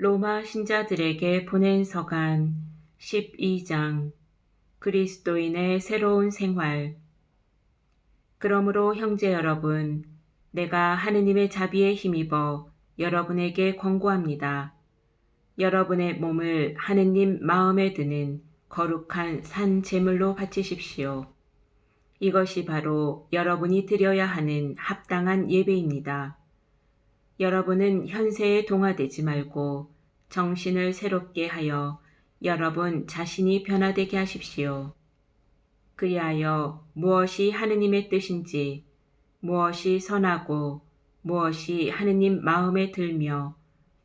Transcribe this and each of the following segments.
로마 신자들에게 보낸 서간 12장 그리스도인의 새로운 생활 그러므로 형제 여러분 내가 하느님의 자비에 힘입어 여러분에게 권고합니다. 여러분의 몸을 하느님 마음에 드는 거룩한 산 제물로 바치십시오. 이것이 바로 여러분이 드려야 하는 합당한 예배입니다. 여러분은 현세에 동화되지 말고 정신을 새롭게 하여 여러분 자신이 변화되게 하십시오. 그리하여 무엇이 하느님의 뜻인지, 무엇이 선하고, 무엇이 하느님 마음에 들며,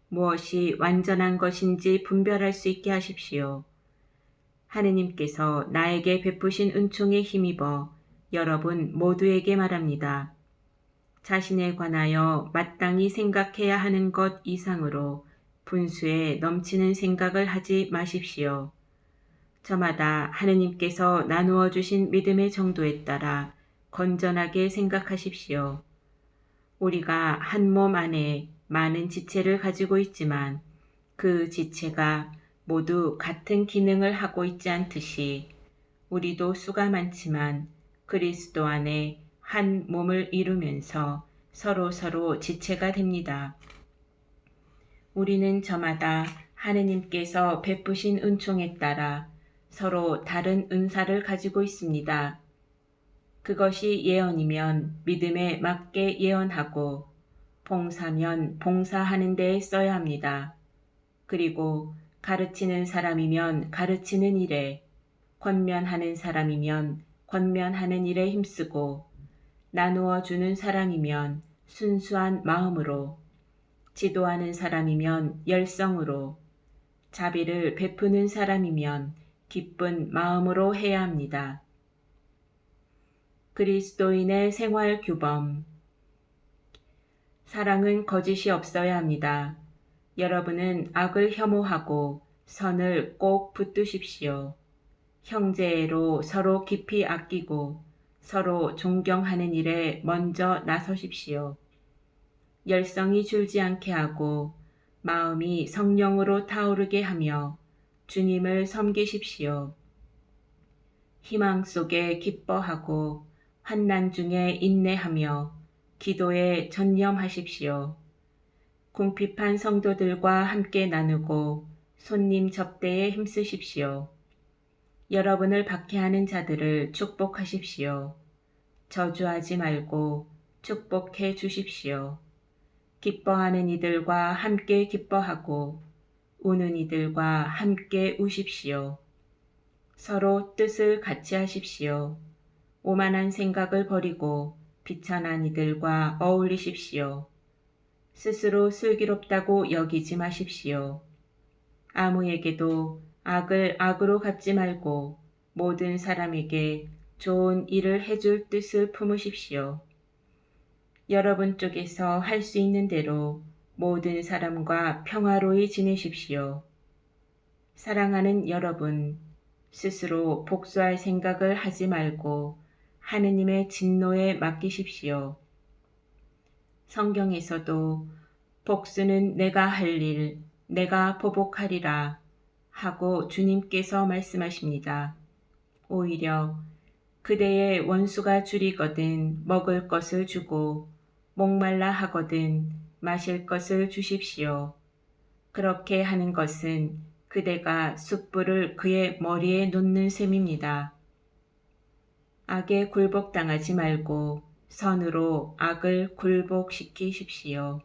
무엇이 완전한 것인지 분별할 수 있게 하십시오. 하느님께서 나에게 베푸신 은총에 힘입어 여러분 모두에게 말합니다. 자신에 관하여 마땅히 생각해야 하는 것 이상으로 분수에 넘치는 생각을 하지 마십시오. 저마다 하느님께서 나누어 주신 믿음의 정도에 따라 건전하게 생각하십시오. 우리가 한 몸 안에 많은 지체를 가지고 있지만 그 지체가 모두 같은 기능을 하고 있지 않듯이 우리도 수가 많지만 그리스도 안에 한 몸을 이루면서 서로 서로 지체가 됩니다. 우리는 저마다 하느님께서 베푸신 은총에 따라 서로 다른 은사를 가지고 있습니다. 그것이 예언이면 믿음에 맞게 예언하고 봉사면 봉사하는 데에 써야 합니다. 그리고 가르치는 사람이면 가르치는 일에, 권면하는 사람이면 권면하는 일에 힘쓰고 나누어 주는 사람이면 순수한 마음으로, 지도하는 사람이면 열성으로, 자비를 베푸는 사람이면 기쁜 마음으로 해야 합니다. 그리스도인의 생활 규범 사랑은 거짓이 없어야 합니다. 여러분은 악을 혐오하고 선을 꼭 붙드십시오. 형제로 서로 깊이 아끼고 서로 존경하는 일에 먼저 나서십시오. 열성이 줄지 않게 하고 마음이 성령으로 타오르게 하며 주님을 섬기십시오. 희망 속에 기뻐하고 환난 중에 인내하며 기도에 전념하십시오. 궁핍한 성도들과 함께 나누고 손님 접대에 힘쓰십시오. 여러분을 박해하는 자들을 축복하십시오. 저주하지 말고 축복해 주십시오. 기뻐하는 이들과 함께 기뻐하고 우는 이들과 함께 우십시오. 서로 뜻을 같이 하십시오. 오만한 생각을 버리고 비천한 이들과 어울리십시오. 스스로 슬기롭다고 여기지 마십시오. 아무에게도 악을 악으로 갚지 말고 모든 사람에게 좋은 일을 해줄 뜻을 품으십시오. 여러분 쪽에서 할 수 있는 대로 모든 사람과 평화로이 지내십시오. 사랑하는 여러분, 스스로 복수할 생각을 하지 말고 하느님의 진노에 맡기십시오. 성경에서도 복수는 내가 할 일, 내가 보복하리라 하고 주님께서 말씀하십니다. 오히려 그대의 원수가 줄이거든 먹을 것을 주고 목말라 하거든 마실 것을 주십시오. 그렇게 하는 것은 그대가 숯불을 그의 머리에 놓는 셈입니다. 악에 굴복당하지 말고 선으로 악을 굴복시키십시오.